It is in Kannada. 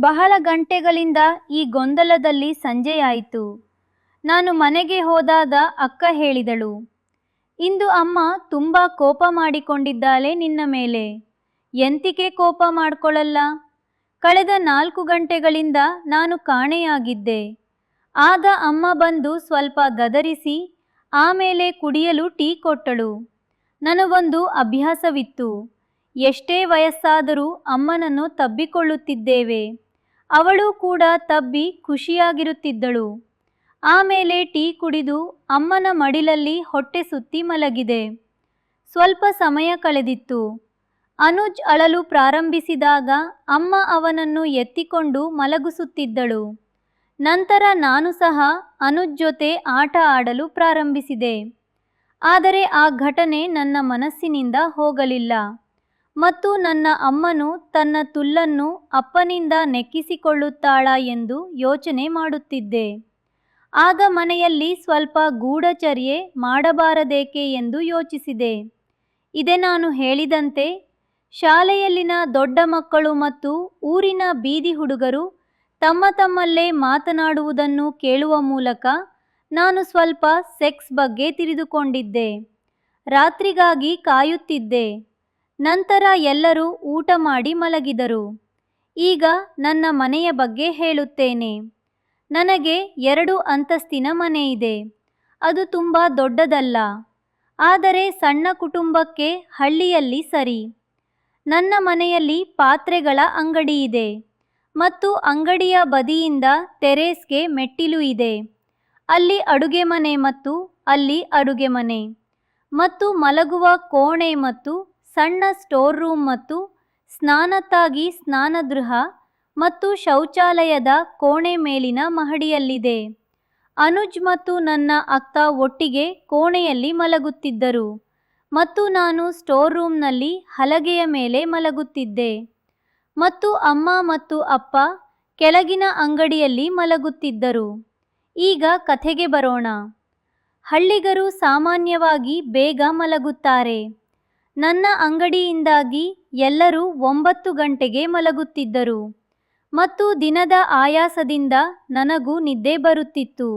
ಬಹಳ ಗಂಟೆಗಳಿಂದ ಈ ಗೊಂದಲದಲ್ಲಿ ಸಂಜೆಯಾಯಿತು. ನಾನು ಮನೆಗೆ ಹೋದಾಗ ಅಕ್ಕ ಹೇಳಿದಳು, ಇಂದು ಅಮ್ಮ ತುಂಬ ಕೋಪ ಮಾಡಿಕೊಂಡಿದ್ದಾಳೆ ನಿನ್ನ ಮೇಲೆ. ಎಂತಿಕೆ ಕೋಪ ಮಾಡಿಕೊಳ್ಳಲ್ಲ ಕಳೆದ ನಾಲ್ಕು ಗಂಟೆಗಳಿಂದ ನಾನು ಕಾಣೆಯಾಗಿದ್ದೆ. ಆಗ ಅಮ್ಮ ಬಂದು ಸ್ವಲ್ಪ ಗದರಿಸಿ ಆಮೇಲೆ ಕುಡಿಯಲು ಟೀ ಕೊಟ್ಟಳು. ನನಗೊಂದು ಅಭ್ಯಾಸವಿತ್ತು. ಎಷ್ಟೇ ವಯಸ್ಸಾದರೂ ಅಮ್ಮನನ್ನು ತಬ್ಬಿಕೊಳ್ಳುತ್ತಿದ್ದೇವೆ. ಅವಳು ಕೂಡ ತಬ್ಬಿ ಖುಷಿಯಾಗಿರುತ್ತಿದ್ದಳು. ಆಮೇಲೆ ಟೀ ಕುಡಿದು ಅಮ್ಮನ ಮಡಿಲಲ್ಲಿ ಹೊಟ್ಟೆ ಸುತ್ತಿ ಮಲಗಿದೆ. ಸ್ವಲ್ಪ ಸಮಯ ಕಳೆದಿತ್ತು. ಅನುಜ್ ಅಳಲು ಪ್ರಾರಂಭಿಸಿದಾಗ ಅಮ್ಮ ಅವನನ್ನು ಎತ್ತಿಕೊಂಡು ಮಲಗಿಸುತ್ತಿದ್ದಳು. ನಂತರ ನಾನು ಸಹ ಅನುಜ್ ಜೊತೆ ಆಟ ಆಡಲು ಪ್ರಾರಂಭಿಸಿದೆ. ಆದರೆ ಆ ಘಟನೆ ನನ್ನ ಮನಸ್ಸಿನಿಂದ ಹೋಗಲಿಲ್ಲ. ಮತ್ತು ನನ್ನ ಅಮ್ಮನು ತನ್ನ ತುಲ್ಲನ್ನು ಅಪ್ಪನಿಂದ ನೆಕ್ಕಿಸಿಕೊಳ್ಳುತ್ತಾಳ ಎಂದು ಯೋಚನೆ ಮಾಡುತ್ತಿದ್ದೆ. ಆಗ ಮನೆಯಲ್ಲಿ ಸ್ವಲ್ಪ ಗೂಢಚರ್ಯೆ ಮಾಡಬಾರದೇಕೆ ಎಂದು ಯೋಚಿಸಿದೆ. ಇದೇ ನಾನು ಹೇಳಿದಂತೆ, ಶಾಲೆಯಲ್ಲಿನ ದೊಡ್ಡ ಮಕ್ಕಳು ಮತ್ತು ಊರಿನ ಬೀದಿ ಹುಡುಗರು ತಮ್ಮ ತಮ್ಮಲ್ಲೇ ಮಾತನಾಡುವುದನ್ನು ಕೇಳುವ ಮೂಲಕ ನಾನು ಸ್ವಲ್ಪ ಸೆಕ್ಸ್ ಬಗ್ಗೆ ತಿಳಿದುಕೊಂಡಿದ್ದೆ. ರಾತ್ರಿಗಾಗಿ ಕಾಯುತ್ತಿದ್ದೆ. ನಂತರ ಎಲ್ಲರೂ ಊಟ ಮಾಡಿ ಮಲಗಿದರು. ಈಗ ನನ್ನ ಮನೆಯ ಬಗ್ಗೆ ಹೇಳುತ್ತೇನೆ. ನನಗೆ ಎರಡು ಅಂತಸ್ತಿನ ಮನೆ ಇದೆ. ಅದು ತುಂಬ ದೊಡ್ಡದಲ್ಲ. ಆದರೆ ಸಣ್ಣ ಕುಟುಂಬಕ್ಕೆ ಹಳ್ಳಿಯಲ್ಲಿ ಸರಿ. ನನ್ನ ಮನೆಯಲ್ಲಿ ಪಾತ್ರೆಗಳ ಅಂಗಡಿ ಇದೆ. ಮತ್ತು ಅಂಗಡಿಯ ಬದಿಯಿಂದ ತೆರೇಸ್ಗೆ ಮೆಟ್ಟಿಲು ಇದೆ. ಅಲ್ಲಿ ಅಡುಗೆ ಮನೆ ಮತ್ತು ಅಲ್ಲಿ ಅಡುಗೆ ಮನೆ. ಮತ್ತು ಮಲಗುವ ಕೋಣೆ ಮತ್ತು ಸಣ್ಣ ಸ್ಟೋರ್ ರೂಮ್ ಮತ್ತು ಸ್ನಾನಕ್ಕಾಗಿ ಸ್ನಾನಗೃಹ ಮತ್ತು ಶೌಚಾಲಯದ ಕೋಣೆ ಮೇಲಿನ ಮಹಡಿಯಲ್ಲಿದೆ. ಅನುಜ್ ಮತ್ತು ನನ್ನ ಅಕ್ಕ ಒಟ್ಟಿಗೆ ಕೋಣೆಯಲ್ಲಿ ಮಲಗುತ್ತಿದ್ದರು ಮತ್ತು ನಾನು ಸ್ಟೋರ್ ರೂಮ್ನಲ್ಲಿ ಹಲಗೆಯ ಮೇಲೆ ಮಲಗುತ್ತಿದ್ದೆ ಮತ್ತು ಅಮ್ಮ ಮತ್ತು ಅಪ್ಪ ಕೆಳಗಿನ ಅಂಗಡಿಯಲ್ಲಿ ಮಲಗುತ್ತಿದ್ದರು. ಈಗ ಕಥೆಗೆ ಬರೋಣ. ಹಳ್ಳಿಗರು ಸಾಮಾನ್ಯವಾಗಿ ಬೇಗ ಮಲಗುತ್ತಾರೆ. ನನ್ನ ಅಂಗಡಿಯಿಂದಾಗಿ ಎಲ್ಲರೂ ಒಂಬತ್ತು ಗಂಟೆಗೆ ಮಲಗುತ್ತಿದ್ದರು. ಮತ್ತು ದಿನದ ಆಯಾಸದಿಂದ ನನಗೂ ನಿದ್ದೆ ಬರುತ್ತಿತ್ತು.